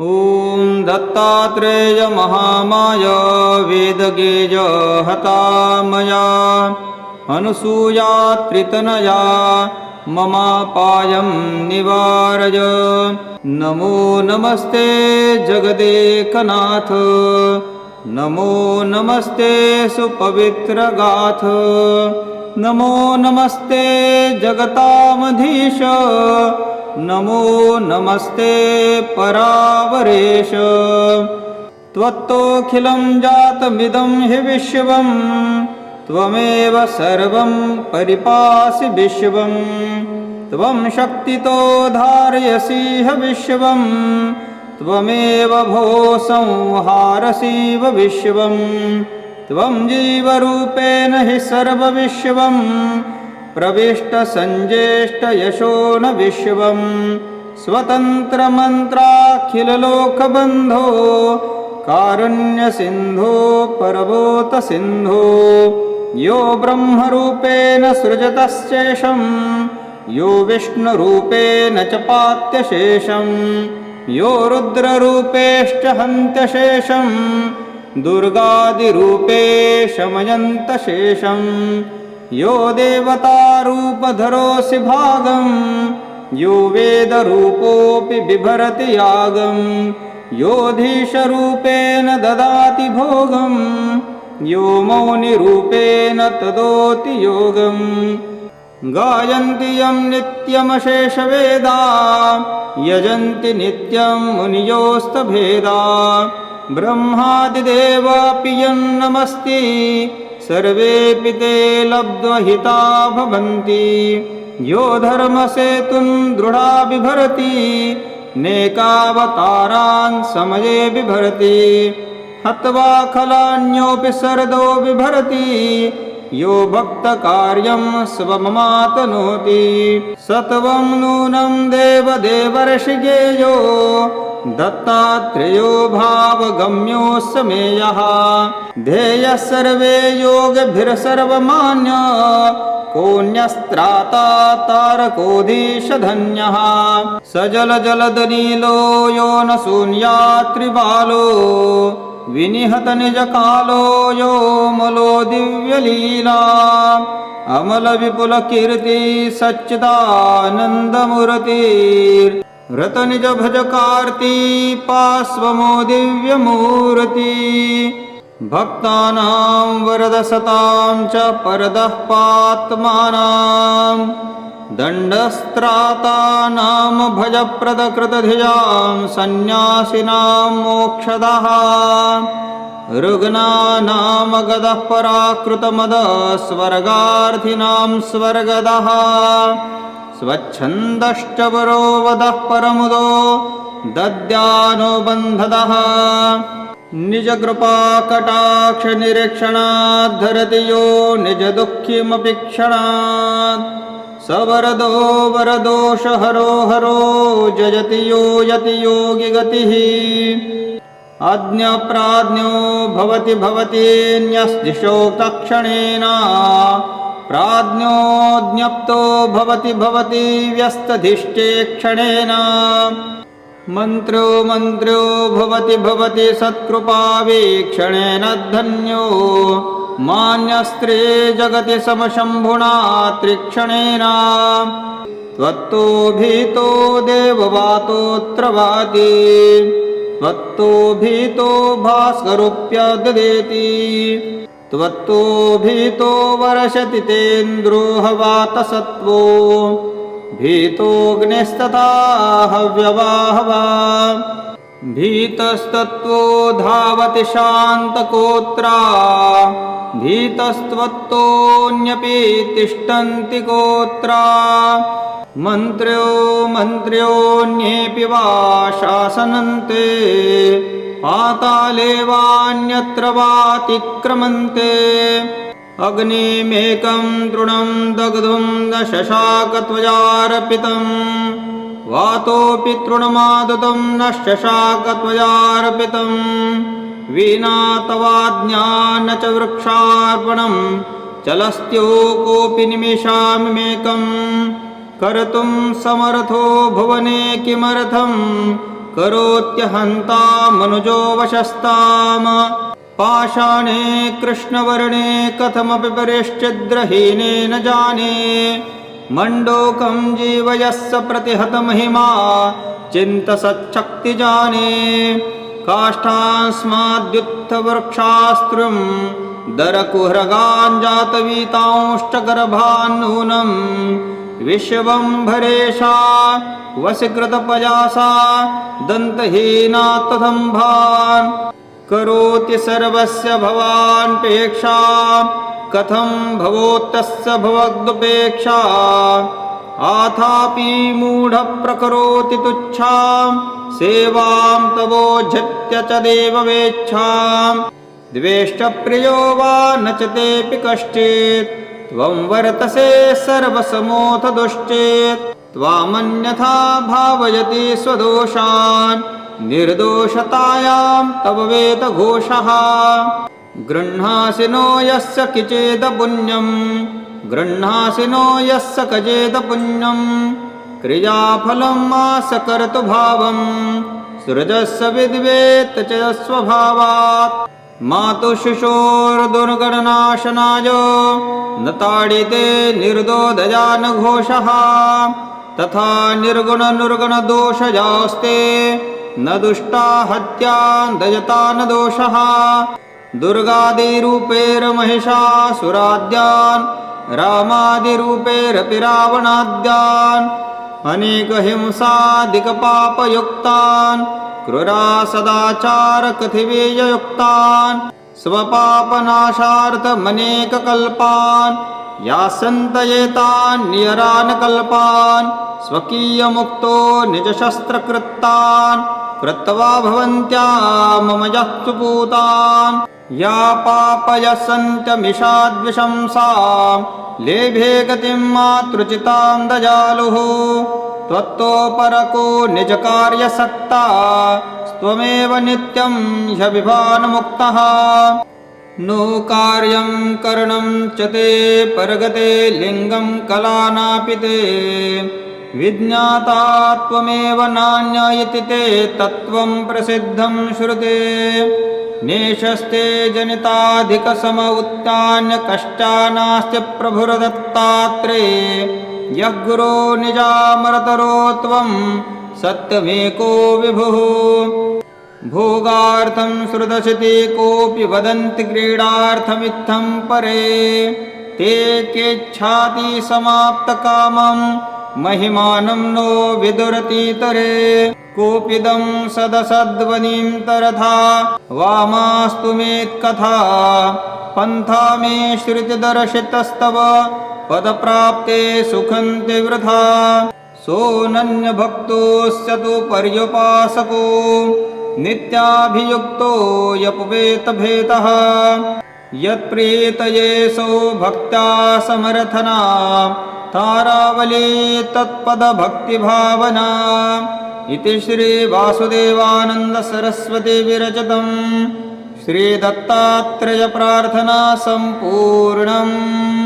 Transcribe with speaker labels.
Speaker 1: ॐ दत्तात्रेयमहामाय वेदगेज हता मया अनुसूया त्रितनया ममापायं निवारय। नमो नमस्ते जगदेकनाथ। नमो नमस्ते सुपवित्रगाथ। नमो नमस्ते जगतामधीश। नमो नमस्ते परावरेश। त्वत्तोऽखिलं जातमिदं हि विश्वं त्वमेव सर्वं परिपासि विश्वं त्वं शक्तितो धारयसीह विश्वं त्वमेव भो संहारसीव विश्वं त्वं जीवरूपेण हि सर्वविश्वं प्रविष्टसञ्जेष्टयशो न विश्वं स्वतन्त्रमन्त्राखिललोकबन्धो कारुण्यसिन्धो परभूतसिन्धो यो ब्रह्मरूपेण सृजतश्चेषं यो विष्णुरूपेण च पात्यशेषं यो रुद्ररूपेश्च हन्त्यशेषं दुर्गादिरूपे शमयन्तशेषम् यो देवतारूपधरोऽसि भागं यो वेदरूपोऽपि बिभरति यागं योऽधीशरूपेण ददाति भोगं यो मौनिरूपेण तदोति योगम्। गायन्ति यं नित्यमशेषवेदा यजन्ति नित्यं मुनियोस्तभेदा। ब्रह्मादिदेवापि यन्नमस्ति सर्वेऽपि ते लब्ध्वहिता भवन्ति यो धर्मसेतुं दृढा बिभरति नेकावतारान् समये बिभरति। हत्वा खलान्योऽपि सरदो बिभरति यो भक्तकार्यं स्वममातनोति। सत्वं नूनं देवदेवर्षिगेयो दत्तात्रेयो भावगम्यो समेयः ध्येयः सर्वे योगभिर्सर्वमान्य कोऽन्यस्त्राता तारकोऽधीशधन्यः स जलजलदनीलो यो न शून्यात्रिबालो विनिहतनिजकालो यो मलो दिव्यलीला। अमलविपुलकीर्ति सच्चिदानन्दमूर्तिर्। रतनिज भज कार्ती पास्वमो दिव्यमूर्ति। भक्तानां वरदसतां च परदः पात्मानां दण्डस्त्रातानां भजप्रदकृतधियां सन्न्यासिनां मोक्षदः। ऋग्नानामगदः पराकृतमदः स्वर्गार्थिनां स्वर्गदः स्वच्छन्दश्च वरो वदः परमुदो दद्यानो बन्धदः निजकृपाकटाक्षनिरीक्षणात् धरति यो निजदुःखिमपि क्षणात्। स वरदो वरदोषहरो हरो जयति यो यति योगि गतिः अज्ञप्राज्ञो भवति भवतीन्यस्दिशोक्तक्षणेन प्राज्ञोज्ञप्तो भवति भवति व्यस्तधिष्ठे क्षणेन। मन्त्रो मन्त्रो भवति भवति सत्कृपावीक्षणेन धन्यो। मान्यस्त्रे जगति समशम्भुना त्रिक्षणेन। त्वत्तो भीतो देववातोऽत्र वाति त्वत्तो भीतो भास्करोऽप्यददेति त्वत्तो भीतो वर्षति तेन्द्रो हवातसत्त्वो। भीतोऽग्निस्तथा हव्यवाहवा। भीतस्तत्त्वो धावति शान्तकोत्रा। भीतस्त्वत्तोऽन्यपि तिष्ठन्ति गोत्रा। मन्त्र्यो मन्त्र्योऽन्येऽपि वा शासनन्ते पाताले वान्यत्र वातिक्रमन्ते अग्निमेकं तृणं दग्धुं न शशाकत्वजार्पितम्। वातोऽपि तृणमादतं न शशाकत्वजार्पितम्। विना तवाज्ञा न च वृक्षार्पणं चलस्त्यो कोऽपि निमिषामिमेकम् कर्तुं समर्थो भुवने किमर्थं करोत्यहन्ता मनुजो वशस्ताम। पाषाणे कृष्णवर्णे कथमपि परिश्चिद्रहीने न जाने। मण्डोकं जीवयस्य प्रतिहतमहिमा चिन्तसच्छक्तिजाने काष्ठास्माद्युत्थवृक्षास्त्रुं दरकुहरगाञ्जातवीतांश्चगर्भान्नूनम् विश्वम्भरेशा वशीकृतपयासा दन्तहीना तथम्भान् करोति सर्वस्य भवान्पेक्षा कथं भवोत्तस्य भवद्ुपेक्षा आथापि मूढप्रकरोति तुच्छां सेवां तवोझत्य च देववेच्छाम् द्वेष्टप्रियो वा न च तेऽपि कश्चित् त्वं वर्तसे सर्वसमोऽथ दुश्चेत् त्वामन्यथा भावयति स्वदोषान्। निर्दोषतायां तव वेदघोषः। गृह्णासि नो यस्य किचेदपुण्यम्। गृह्णासि नो यस्य कचेदपुण्यम्। क्रियाफलं मा सकर्तु भावम् सृजस्य विद्वेत् च स्वभावात् मातु शिशोर्दुर्गणनाशनाय न ताडिते निर्दोदयानघोषः तथा निर्गुणनिर्गुणदोषजास्ते न दुष्टा हत्या दयता न दोषः दुर्गादिरूपेर्महिषासुराद्यान् रामादिरूपेरपि रावणाद्यान् अनेकहिंसादिकपापयुक्तान् क्रूरा सदाचारकथिवेययुक्तान् स्वपापनाशार्थमनेककल्पान् यासन्तयेतान् नियरान् कल्पान् स्वकीयमुक्तो निजशस्त्रकृत्तान् कृत्वा भवन्त्या मम यः सुपूतान् या पापयसन्त्यमिषाद्विशंसां लेभे गतिं मातृचितां दजालुः त्वत्तोपरको निजकार्यसक्ता त्वमेव नित्यं ह्यभिभानमुक्तः नो कार्यं करणं च ते परगते लिङ्गं कलानापि ते। विज्ञाता त्वमेव नान्य इति ते तत्त्वं प्रसिद्धं श्रुते। नेशस्ते जनिताधिकसम उत्तान्य कष्टानास्ति प्रभुरदत्तात्रे यः गुरो निजामरतरो त्वं सत्यमेको विभुः। भोगार्थं श्रुतशति कोऽपि वदन्ति क्रीडार्थमित्थं परे। ते केच्छाति समाप्तकामं महिमानं नो विदुरतीतरे। कोऽपिदं सदसद्वनीं तरथा वामास्तु मेत्कथा। पन्था मे श्रुतिदर्शितस्तव पदप्राप्ते सुखन्ति वृथा सोऽनन्यभक्तोऽस्य तु पर्युपासको। नित्याभियुक्तो यपुवेतभेदः। यत्प्रीतयेसो भक्त्या समर्थना। तारावली तत्पदभक्तिभावना। इति श्रीवासुदेवानन्दसरस्वती विरचितम्। सम्पूर्णम्